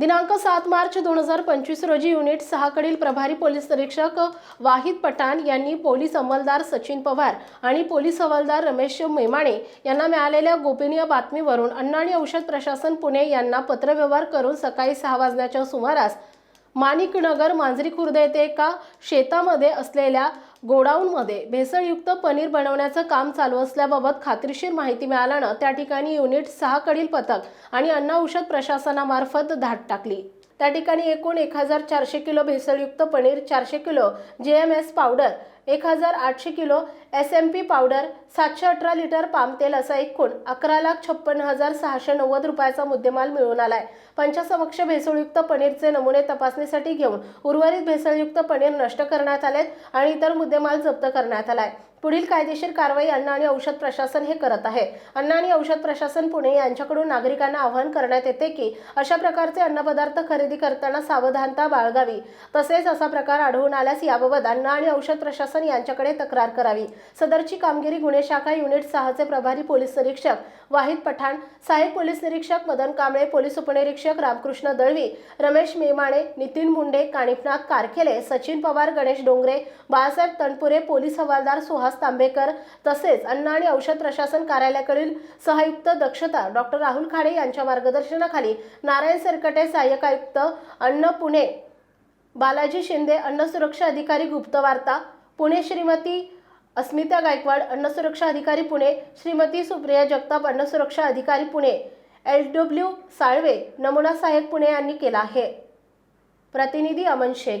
दिनांक सात मार्च दोन हजार पंचवीस रोजी युनिट सहाकडील प्रभारी पोलीस निरीक्षक वाहिद पठाण यांनी पोलीस अंमलदार सचिन पवार आणि पोलीस हवालदार रमेश मेमाणे यांना मिळालेल्या गोपनीय बातमीवरून अन्न आणि औषध प्रशासन पुणे यांना पत्रव्यवहार करून सकाळी सहा वाजण्याच्या सुमारास माणिकनगर मांजरी खुर्द येथे एका शेतामध्ये असलेल्या गोडाऊनमध्ये भेसळयुक्त पनीर बनवण्याचं काम चालू असल्याबाबत खात्रीशीर माहिती मिळाल्यानं त्या ठिकाणी युनिट सहाकडील पथक आणि अन्न औषध प्रशासनामार्फत धाड टाकली. त्या ठिकाणी एकूण एक हजार चारशे किलो भेसळयुक्त पनीर चारशे किलो जे एम एस पावडर एक हजार आठशे kilo S M P powder सातशे अठरा लिटर पाम तेल असा एकूण अकरा लाख छप्पन्न हजार सहाशे नव्वद रुपयाचा मुद्देमाल मिळून आलाय. पंचसमक्ष भेसळयुक्त पनीरचे नमुने तपासणीसाठी घेऊन उर्वरित भेसळयुक्त पनीर नष्ट करण्यात आलेत आणि इतर मुद्देमाल जप्त करण्यात आलाय. पुढील कायदेशीर कारवाई अन्न आणि औषध प्रशासन हे करत आहे. अन्न आणि औषध प्रशासन पुणे यांच्याकडून नागरिकांना आवाहन करण्यात येते की अशा प्रकारचे अन्नपदार्थ खरेदी करताना सावधानता बाळगावी. तसेच असा प्रकार आढळून आल्यास याबाबत अन्न आणि औषध प्रशासन यांच्याकडे तक्रार करावी. सदरची कामगिरी गुन्हे शाखा युनिट सहाचे प्रभारी पोलीस निरीक्षक वाहिद पठाण सहाय्यक पोलीस निरीक्षक मदन कांबळे पोलीस उपनिरीक्षक रामकृष्ण दळवी रमेश मेमाणे नितीन मुंडे कानिफनाथ कारखेले सचिन पवार गणेश डोंगरे बाळासाहेब तणपुरे पोलीस हवालदार सुहास तांबेकर तसेच अन्न आणि औषध प्रशासन कार्यालयाकडील सहायुक्त दक्षता डॉक्टर राहुल खाडे यांच्या मार्गदर्शनाखाली नारायण सरकटे सहाय्यक आयुक्त अन्न पुणे बालाजी शिंदे अन्न सुरक्षा अधिकारी गुप्तवार्ता पुणे श्रीमती अस्मिता गायकवाड अन्न सुरक्षा अधिकारी पुणे श्रीमती सुप्रिया जगताप अन्न सुरक्षा अधिकारी पुणे एल डब्ल्यू साळवे नमुना सहाय्यक पुणे यांनी केला आहे. प्रतिनिधी अमन शेख.